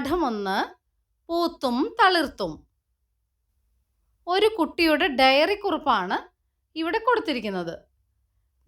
പാഠമൊന്ന് പൂത്തും തളിർത്തും. ഒരു കുട്ടിയുടെ ഡയറി കുറിപ്പാണ് ഇവിടെ കൊടുത്തിരിക്കുന്നത്.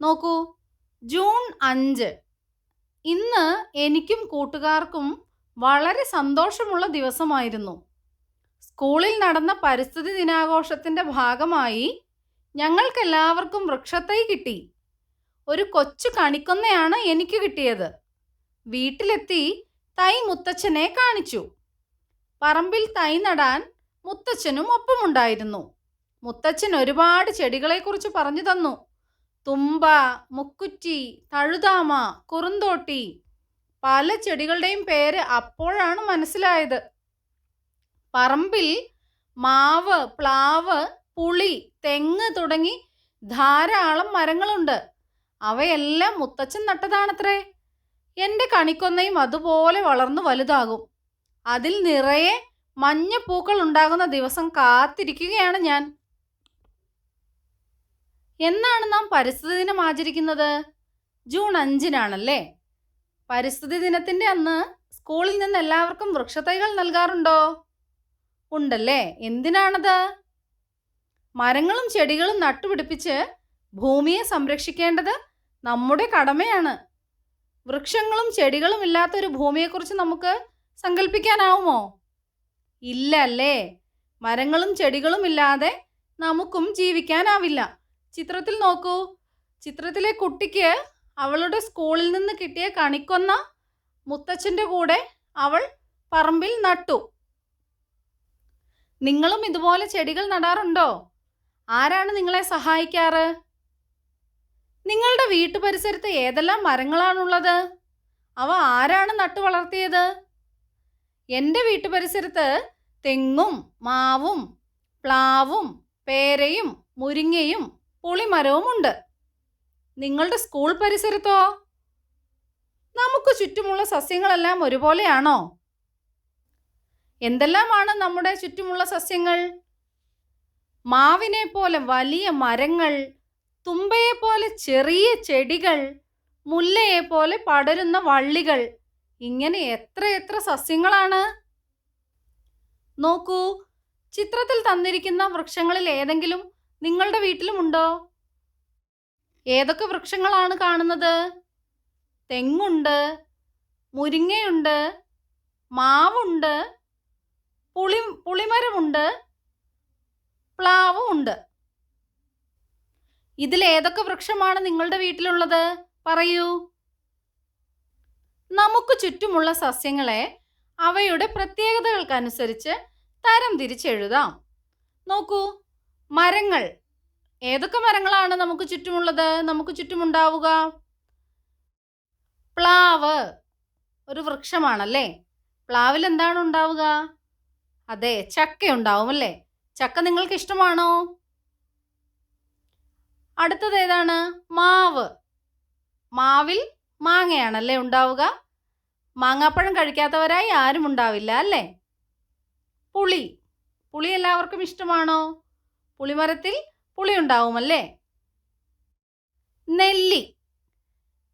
നോക്കൂ ജൂൺ അഞ്ച്. ഇന്ന് എനിക്കും കൂട്ടുകാർക്കും വളരെ സന്തോഷമുള്ള ദിവസമായിരുന്നു. സ്കൂളിൽ നടന്ന പരിസ്ഥിതി ദിനാഘോഷത്തിന്റെ ഭാഗമായി ഞങ്ങൾക്കെല്ലാവർക്കും വൃക്ഷത്തൈ കിട്ടി. ഒരു കൊച്ചു കണിക്കൊന്നയാണ് എനിക്ക് കിട്ടിയത്. വീട്ടിലെത്തി തൈ മുത്തച്ഛനെ കാണിച്ചു. പറമ്പിൽ തൈ നടാൻ മുത്തച്ഛനും ഒപ്പമുണ്ടായിരുന്നു. മുത്തച്ഛൻ ഒരുപാട് ചെടികളെക്കുറിച്ച് പറഞ്ഞു തന്നു. തുമ്പ മുക്കുറ്റി തഴുതാമ കുറുന്തോട്ടി പല ചെടികളുടെയും പേര് അപ്പോഴാണ് മനസ്സിലായത്. പറമ്പിൽ മാവ് പ്ലാവ് പുളി തെങ്ങ് തുടങ്ങി ധാരാളം മരങ്ങളുണ്ട്. അവയെല്ലാം മുത്തച്ഛൻ നട്ടതാണത്രേ. എന്റെ കണിക്കൊന്നയും അതുപോലെ വളർന്നു വലുതാകും. അതിൽ നിറയെ മഞ്ഞപ്പൂക്കൾ ഉണ്ടാകുന്ന ദിവസം കാത്തിരിക്കുകയാണ് ഞാൻ. എന്നാണ് നാം പരിസ്ഥിതി ദിനം ആചരിക്കുന്നത്? ജൂൺ അഞ്ചിനാണല്ലേ? പരിസ്ഥിതി ദിനത്തിന്റെ അന്ന് സ്കൂളിൽ നിന്ന് എല്ലാവർക്കും വൃക്ഷത്തൈകൾ നൽകാറുണ്ടോ? ഉണ്ടല്ലേ? എന്തിനാണത്? മരങ്ങളും ചെടികളും നട്ടുപിടിപ്പിച്ച് ഭൂമിയെ സംരക്ഷിക്കേണ്ടത് നമ്മുടെ കടമയാണ്. വൃക്ഷങ്ങളും ചെടികളും ഇല്ലാത്ത ഒരു ഭൂമിയെക്കുറിച്ച് നമുക്ക് സങ്കല്പിക്കാനാവുമോ ഇല്ല അല്ലേ മരങ്ങളും ചെടികളും ഇല്ലാതെ നമുക്കും ജീവിക്കാനാവില്ല. ചിത്രത്തിൽ നോക്കൂ. ചിത്രത്തിലെ കുട്ടിക്ക് അവളുടെ സ്കൂളിൽ നിന്ന് കിട്ടിയ കണിക്കൊന്ന മുത്തച്ഛന്റെ കൂടെ അവൾ പറമ്പിൽ നട്ടു. നിങ്ങളും ഇതുപോലെ ചെടികൾ നടാറുണ്ടോ? ആരാണ് നിങ്ങളെ സഹായിക്കാറ്? വീട്ടുപരിസരത്ത് ഏതെല്ലാം മരങ്ങളാണുള്ളത്? അവ ആരാണ് നട്ടു വളർത്തിയത്? എന്റെ വീട്ടുപരിസരത്ത് തെങ്ങും മാവും പ്ലാവും പേരയും മുരിങ്ങയും പുളിമരവും ഉണ്ട് നിങ്ങളുടെ സ്കൂൾ പരിസരത്തോ? നമുക്ക് ചുറ്റുമുള്ള സസ്യങ്ങളെല്ലാം ഒരുപോലെയാണോ? എന്തെല്ലാമാണ് നമ്മുടെ ചുറ്റുമുള്ള സസ്യങ്ങൾ? മാവിനെ പോലെ വലിയ മരങ്ങൾ തുമ്പയെ പോലെ ചെറിയ ചെടികൾ മുല്ലയെ പോലെ പടരുന്ന വള്ളികൾ ഇങ്ങനെ എത്ര എത്ര സസ്യങ്ങളാണ്? നോക്കൂ ചിത്രത്തിൽ തന്നിരിക്കുന്ന വൃക്ഷങ്ങളിൽ ഏതെങ്കിലും നിങ്ങളുടെ വീട്ടിലുമുണ്ടോ? ഏതൊക്കെ വൃക്ഷങ്ങളാണ് കാണുന്നത്? തെങ്ങുണ്ട് മുരിങ്ങയുണ്ട് മാവുണ്ട് പുളി പുളിമരമുണ്ട് പ്ലാവും ഉണ്ട് ഇതിൽ ഏതൊക്കെ വൃക്ഷമാണ് നിങ്ങളുടെ വീട്ടിലുള്ളത്? പറയൂ. നമുക്ക് ചുറ്റുമുള്ള സസ്യങ്ങളെ അവയുടെ പ്രത്യേകതകൾക്കനുസരിച്ച് തരം തിരിച്ചെഴുതാം. നോക്കൂ മരങ്ങൾ. ഏതൊക്കെ മരങ്ങളാണ് നമുക്ക് ചുറ്റുമുള്ളത്? നമുക്ക് ചുറ്റുമുണ്ടാവുക. പ്ലാവ് ഒരു വൃക്ഷമാണല്ലേ? പ്ലാവിൽ എന്താണ് ഉണ്ടാവുക? അതെ ചക്ക ഉണ്ടാവും അല്ലേ ചക്ക നിങ്ങൾക്ക് ഇഷ്ടമാണോ അടുത്തത് ഏതാണ്? മാവ്. മാവിൽ മാങ്ങയാണല്ലേ ഉണ്ടാവുക? മാങ്ങാപ്പഴം കഴിക്കാത്തവരായി ആരും ഉണ്ടാവില്ല അല്ലേ? പുളി. പുളി എല്ലാവർക്കും ഇഷ്ടമാണോ? പുളിമരത്തിൽ പുളി ഉണ്ടാവുമല്ലേ നെല്ലി.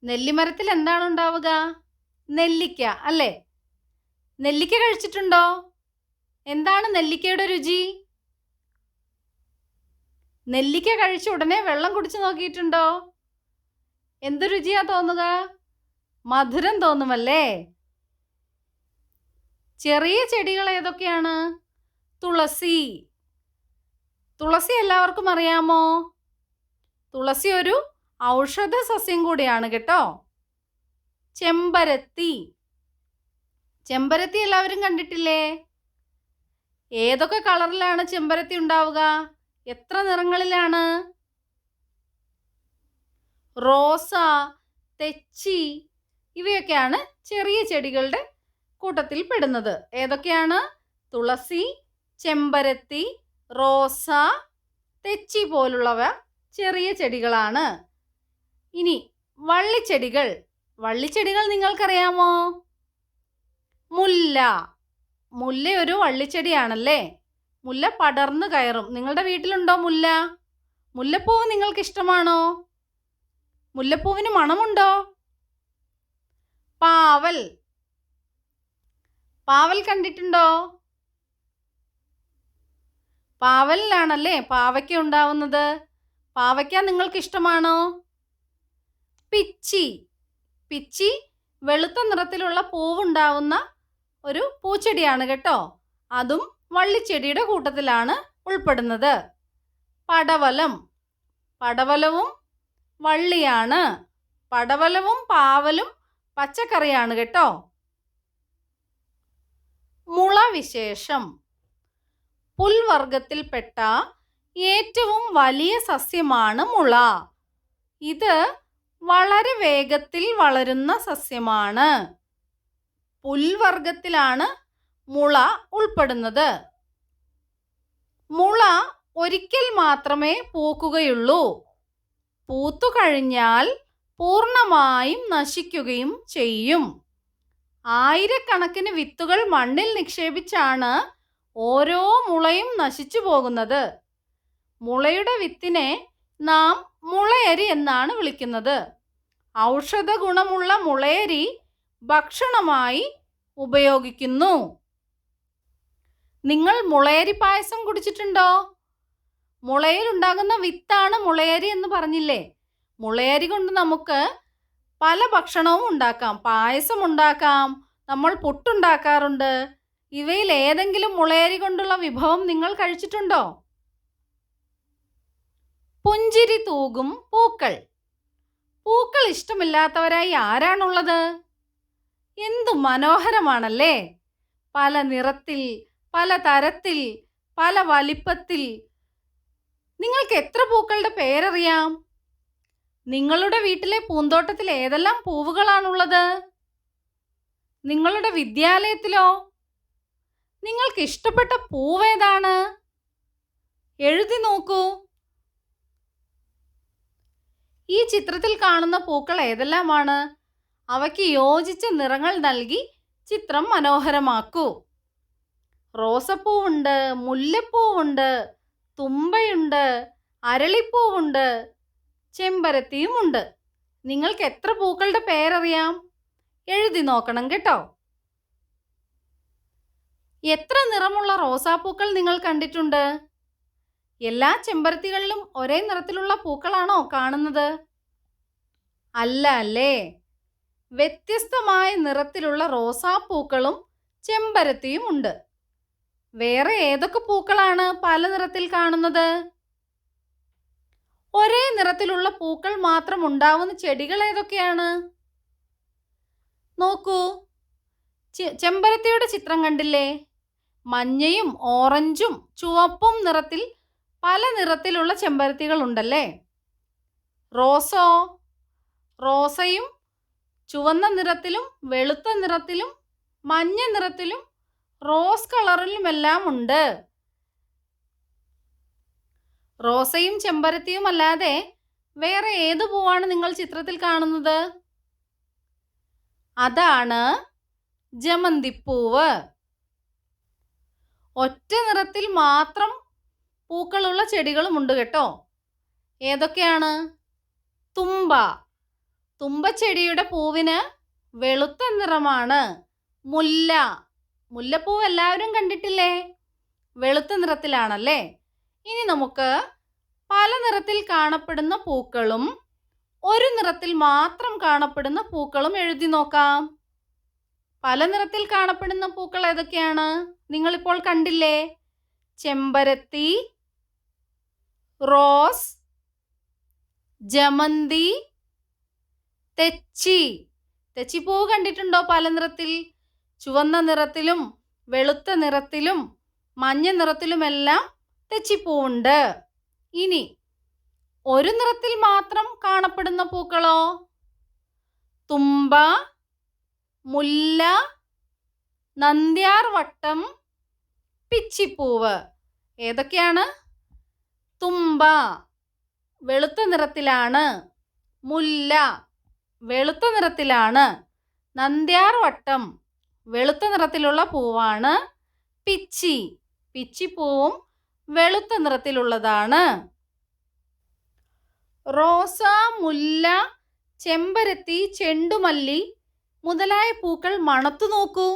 നെല്ലിമരത്തിൽ എന്താണ് ഉണ്ടാവുക? നെല്ലിക്ക അല്ലേ? നെല്ലിക്ക കഴിച്ചിട്ടുണ്ടോ? എന്താണ് നെല്ലിക്കയുടെ രുചി? നെല്ലിക്ക കഴിച്ച ഉടനെ വെള്ളം കുടിച്ചു നോക്കിയിട്ടുണ്ടോ? എന്ത് രുചിയാ തോന്നുക? മധുരം തോന്നുമല്ലേ? ചെറിയ ചെടികൾ ഏതൊക്കെയാണ്? തുളസി. തുളസി എല്ലാവർക്കും അറിയാമോ? തുളസി ഒരു ഔഷധ സസ്യം കൂടിയാണ് കേട്ടോ. ചെമ്പരത്തി. ചെമ്പരത്തി എല്ലാവരും കണ്ടിട്ടില്ലേ? ഏതൊക്കെ കളറിലാണ് ചെമ്പരത്തി ഉണ്ടാവുക? എത്ര നിറങ്ങളിലാണ്? റോസ തെച്ചി ഇവയൊക്കെയാണ് ചെറിയ ചെടികളുടെ കൂട്ടത്തിൽ പെടുന്നത്. ഏതൊക്കെയാണ്? തുളസി ചെമ്പരത്തി റോസ തെച്ചി പോലുള്ളവ ചെറിയ ചെടികളാണ്. ഇനി വള്ളിച്ചെടികൾ. വള്ളിച്ചെടികൾ നിങ്ങൾക്കറിയാമോ? മുല്ല. മുല്ല ഒരു വള്ളിച്ചെടിയാണല്ലേ? മുല്ല പടർന്നു കയറും. നിങ്ങളുടെ വീട്ടിലുണ്ടോ മുല്ല? മുല്ലപ്പൂവ് നിങ്ങൾക്ക് ഇഷ്ടമാണോ മുല്ലപ്പൂവിന് മണമുണ്ടോ? പാവൽ. പാവൽ കണ്ടിട്ടുണ്ടോ? പാവലിലാണല്ലേ പാവയ്ക്ക ഉണ്ടാവുന്നത്? പാവയ്ക്ക നിങ്ങൾക്ക് ഇഷ്ടമാണോ പിച്ചി. പിച്ചി വെളുത്ത നിറത്തിലുള്ള പൂവുണ്ടാവുന്ന ഒരു പൂച്ചെടിയാണ് കേട്ടോ. അതും വള്ളിച്ചെടിയുടെ കൂട്ടത്തിലാണ് ഉൾപ്പെടുന്നത്. പടവലം. പടവലവും വള്ളിയാണ്. പടവലവും പാവലും പച്ചക്കറിയാണ് കേട്ടോ. മുളവിശേഷം. പുൽവർഗത്തിൽപ്പെട്ട ഏറ്റവും വലിയ സസ്യമാണ് മുള. ഇത് വളരെ വേഗത്തിൽ വളരുന്ന സസ്യമാണ്. പുൽവർഗത്തിലാണ് മുള ഉൾപ്പെടുന്നത്. മുള ഒരിക്കൽ മാത്രമേ പൂക്കുകയുള്ളൂ. പൂത്തു കഴിഞ്ഞാൽ പൂർണമായും നശിക്കുകയും ചെയ്യും. ആയിരക്കണക്കിന് വിത്തുകൾ മണ്ണിൽ നിക്ഷേപിച്ചാണ് ഓരോ മുളയും നശിച്ചു പോകുന്നത്. മുളയുടെ വിത്തിനെ നാം മുളയരി എന്നാണ് വിളിക്കുന്നത്. ഔഷധ ഗുണമുള്ള മുളയരി ഭക്ഷണമായി ഉപയോഗിക്കുന്നു. നിങ്ങൾ മുളയരി പായസം കുടിച്ചിട്ടുണ്ടോ? മുളയിൽ ഉണ്ടാകുന്ന വിത്താണ് മുളയരി എന്ന് പറഞ്ഞില്ലേ? മുളയരി കൊണ്ട് നമുക്ക് പല ഭക്ഷണവും ഉണ്ടാക്കാം. പായസം ഉണ്ടാക്കാം. നമ്മൾ പുട്ടുണ്ടാക്കാറുണ്ട്. ഇവയിൽ ഏതെങ്കിലും മുളയരി കൊണ്ടുള്ള വിഭവം നിങ്ങൾ കഴിച്ചിട്ടുണ്ടോ? പുഞ്ചിരി തൂകും പൂക്കൾ. പൂക്കൾ ഇഷ്ടമില്ലാത്തവരായി ആരാണുള്ളത്? എന്തു മനോഹരമാണല്ലേ? പല നിറത്തിൽ പല തരത്തിൽ പല വലിപ്പത്തിൽ. നിങ്ങൾക്ക് എത്ര പൂക്കളുടെ പേരറിയാം? നിങ്ങളുടെ വീട്ടിലെ പൂന്തോട്ടത്തിൽ ഏതെല്ലാം പൂവുകളാണുള്ളത്? നിങ്ങളുടെ വിദ്യാലയത്തിലോ? നിങ്ങൾക്ക് ഇഷ്ടപ്പെട്ട പൂവേതാണ്? എഴുതി നോക്കൂ. ഈ ചിത്രത്തിൽ കാണുന്ന പൂക്കൾ ഏതെല്ലാമാണ്? അവയ്ക്ക് യോജിച്ച നിറങ്ങൾ നൽകി ചിത്രം മനോഹരമാക്കൂ. റോസപ്പൂവുണ്ട് മുല്ലപ്പൂവുണ്ട് തുമ്പയുണ്ട് അരളിപ്പൂവുണ്ട് ചെമ്പരത്തിയുമുണ്ട്. നിങ്ങൾക്ക് എത്ര പൂക്കളുടെ പേരറിയാം? എഴുതി നോക്കണം കേട്ടോ. എത്ര നിറമുള്ള റോസാപ്പൂക്കൾ നിങ്ങൾ കണ്ടിട്ടുണ്ട്? എല്ലാ ചെമ്പരത്തികളിലും ഒരേ നിറത്തിലുള്ള പൂക്കളാണോ കാണുന്നത്? അല്ല അല്ലേ? വ്യത്യസ്തമായ നിറത്തിലുള്ള റോസാപ്പൂക്കളും ചെമ്പരത്തിയും ഉണ്ട്. വേറെ ഏതൊക്കെ പൂക്കളാണ് പല നിറത്തിൽ കാണുന്നത്? ഒരേ നിറത്തിലുള്ള പൂക്കൾ മാത്രം ഉണ്ടാവുന്ന ചെടികൾ ഏതൊക്കെയാണ്? നോക്കൂ. ചെമ്പരത്തിയുടെ ചിത്രം കണ്ടില്ലേ? മഞ്ഞയും ഓറഞ്ചും ചുവപ്പും നിറത്തിൽ പല നിറത്തിലുള്ള ചെമ്പരത്തികൾ ഉണ്ടല്ലേ? റോസോ? റോസയും ചുവന്ന നിറത്തിലും വെളുത്ത നിറത്തിലും മഞ്ഞ നിറത്തിലും റോസ് കളറിലുമെല്ലാം ഉണ്ട് റോസയും ചെമ്പരത്തിയും അല്ലാതെ വേറെ ഏത് പൂവാണ് നിങ്ങൾ ചിത്രത്തിൽ കാണുന്നത്? അതാണ് ജമന്തിപ്പൂവ്. ഒറ്റ നിറത്തിൽ മാത്രം പൂക്കളുള്ള ചെടികളും ഉണ്ട് കേട്ടോ. ഏതൊക്കെയാണ്? തുമ്പ. തുമ്പച്ചെടിയുടെ പൂവിന് വെളുത്ത നിറമാണ് മുല്ല. മുല്ലപ്പൂവ് എല്ലാവരും കണ്ടിട്ടില്ലേ? വെളുത്ത നിറത്തിലാണല്ലേ? ഇനി നമുക്ക് പല നിറത്തിൽ കാണപ്പെടുന്ന പൂക്കളും ഒരു നിറത്തിൽ മാത്രം കാണപ്പെടുന്ന പൂക്കളും എഴുതി നോക്കാം. പല നിറത്തിൽ കാണപ്പെടുന്ന പൂക്കൾ ഏതൊക്കെയാണ്? നിങ്ങളിപ്പോൾ കണ്ടില്ലേ? ചെമ്പരത്തി റോസ് ജമന്തി തെച്ചി. തെച്ചിപ്പൂവ് കണ്ടിട്ടുണ്ടോ പല നിറത്തിൽ? ചുവന്ന നിറത്തിലും വെളുത്ത നിറത്തിലും മഞ്ഞ നിറത്തിലുമെല്ലാം തെച്ചിപ്പൂവുണ്ട്. ഇനി ഒരു നിറത്തിൽ മാത്രം കാണപ്പെടുന്ന പൂക്കളോ? തുമ്പ മുല്ല നന്ദ്യാർ വട്ടം പിച്ചിപ്പൂവ്. ഏതൊക്കെയാണ്? തുമ്പ വെളുത്ത നിറത്തിലാണ് മുല്ല വെളുത്ത നിറത്തിലാണ് നന്ദ്യാർ വട്ടം വെളുത്ത നിറത്തിലുള്ള പൂവാണ് പിച്ചി. പിച്ചിപ്പൂവും വെളുത്ത നിറത്തിലുള്ളതാണ്. റോസ മുല്ല ചെമ്പരത്തി ചെണ്ടുമല്ലി മുതലായ പൂക്കൾ മണത്തു നോക്കൂ.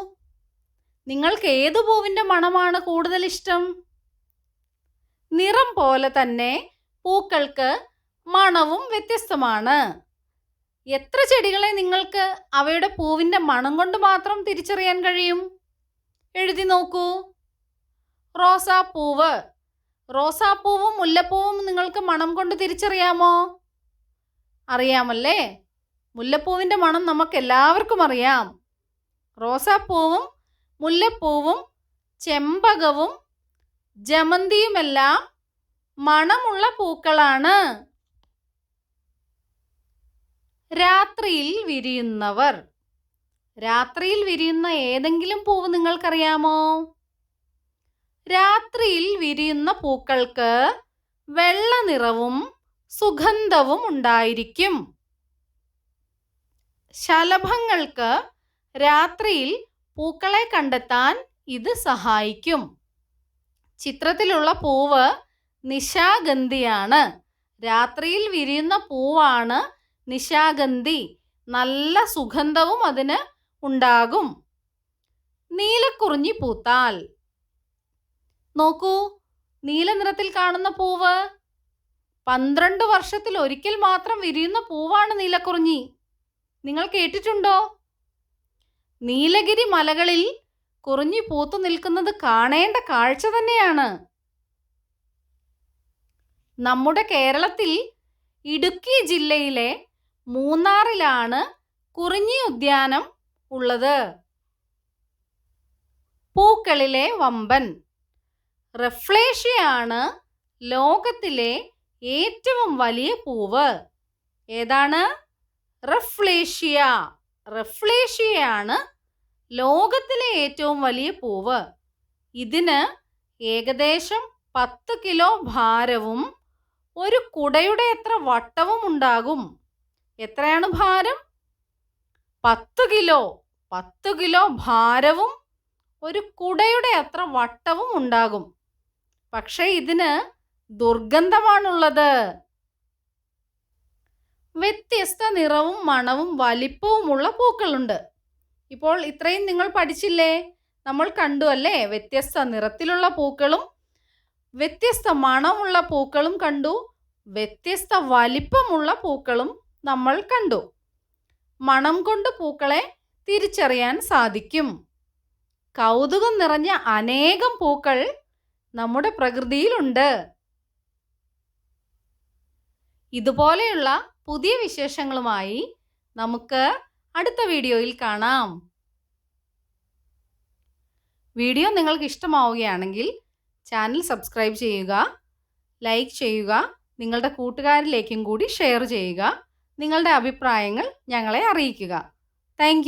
നിങ്ങൾക്ക് ഏതു പൂവിന്റെ മണമാണ് കൂടുതൽ ഇഷ്ടം നിറം പോലെ തന്നെ പൂക്കൾക്ക് മണവും വ്യത്യസ്തമാണ്. എത്ര ചെടികളെ നിങ്ങൾക്ക് അവയുടെ പൂവിന്റെ മണം കൊണ്ട് മാത്രം തിരിച്ചറിയാൻ കഴിയും? എഴുതി നോക്കൂ. റോസാപ്പൂവ്. റോസാപ്പൂവും മുല്ലപ്പൂവും നിങ്ങൾക്ക് മണം കൊണ്ട് തിരിച്ചറിയാമോ? അറിയാമല്ലേ? മുല്ലപ്പൂവിന്റെ മണം നമുക്ക് എല്ലാവർക്കും അറിയാം. റോസാപ്പൂവും മുല്ലപ്പൂവും ചെമ്പകവും ജമന്തിയുമെല്ലാം മണമുള്ള പൂക്കളാണ്. രാത്രിയിൽ വിരിയുന്നവർ. രാത്രിയിൽ വിരിയുന്ന ഏതെങ്കിലും പൂവ് നിങ്ങൾക്കറിയാമോ? രാത്രിയിൽ വിരിയുന്ന പൂക്കൾക്ക് വെള്ള നിറവും സുഗന്ധവും ഉണ്ടായിരിക്കും. ശലഭങ്ങൾക്ക് രാത്രിയിൽ പൂക്കളെ കണ്ടെത്താൻ ഇത് സഹായിക്കും. ചിത്രത്തിലുള്ള പൂവ് നിശാഗന്ധിയാണ്. രാത്രിയിൽ വിരിയുന്ന പൂവാണ് നിശാഗന്ധി നല്ല സുഗന്ധവും അതിന് ഉണ്ടാകും. നീലക്കുറിഞ്ഞി പൂത്താൽ. നോക്കൂ നീല നിറത്തിൽ കാണുന്ന പൂവ്. പന്ത്രണ്ട് വർഷത്തിൽ ഒരിക്കൽ മാത്രം വിരിയുന്ന പൂവാണ് നീലക്കുറിഞ്ഞി. നിങ്ങൾ കേട്ടിട്ടുണ്ടോ? നീലഗിരി മലകളിൽ കുറിഞ്ഞി പൂത്തു നിൽക്കുന്നത് കാണേണ്ട കാഴ്ച തന്നെയാണ്. നമ്മുടെ കേരളത്തിൽ ഇടുക്കി ജില്ലയിലെ മൂന്നാറിലാണ് കുറിഞ്ഞി ഉദ്യാനം ഉള്ളത്. പൂക്കളിലെ വമ്പൻ. റഫ്ലേഷ്യയാണ് ലോകത്തിലെ ഏറ്റവും വലിയ പൂവ്. ഏതാണ്? റെഫ്ലേഷ്യ. റഫ്ലേഷ്യയാണ് ലോകത്തിലെ ഏറ്റവും വലിയ പൂവ്. ഇതിന് ഏകദേശം പത്ത് കിലോ ഭാരവും ഒരു കുടയുടെ എത്ര വട്ടവും ഉണ്ടാകും? എത്രയാണ് ഭാരം? പത്ത് കിലോ. പത്ത് കിലോ ഭാരവും ഒരു കുടയുടെ അത്ര വട്ടവും ഉണ്ടാകും. പക്ഷേ ഇതിന് ദുർഗന്ധമാണുള്ളത്. വ്യത്യസ്ത നിറവും മണവും വലിപ്പവുമുള്ള പൂക്കളുണ്ട്. ഇപ്പോൾ ഇത്രയും നിങ്ങൾ പഠിച്ചില്ലേ? നമ്മൾ കണ്ടു അല്ലേ? വ്യത്യസ്ത നിറത്തിലുള്ള പൂക്കളും വ്യത്യസ്ത മണമുള്ള പൂക്കളും കണ്ടു. വ്യത്യസ്ത വലിപ്പമുള്ള പൂക്കളും നമ്മൾ കണ്ടു. മണം കൊണ്ട് പൂക്കളെ തിരിച്ചറിയാൻ സാധിക്കും. കൗതുകം നിറഞ്ഞ അനേകം പൂക്കൾ നമ്മുടെ പ്രകൃതിയിലുണ്ട്. ഇതുപോലെയുള്ള പുതിയ വിശേഷങ്ങളുമായി നമുക്ക് അടുത്ത വീഡിയോയിൽ കാണാം. വീഡിയോ നിങ്ങൾക്ക് ഇഷ്ടമാവുകയാണെങ്കിൽ ചാനൽ സബ്സ്ക്രൈബ് ചെയ്യുക ലൈക്ക് ചെയ്യുക നിങ്ങളുടെ കൂട്ടുകാരിലേക്കും കൂടി ഷെയർ ചെയ്യുക. നിങ്ങളുടെ അഭിപ്രായങ്ങൾ ഞങ്ങളെ അറിയിക്കുക. താങ്ക്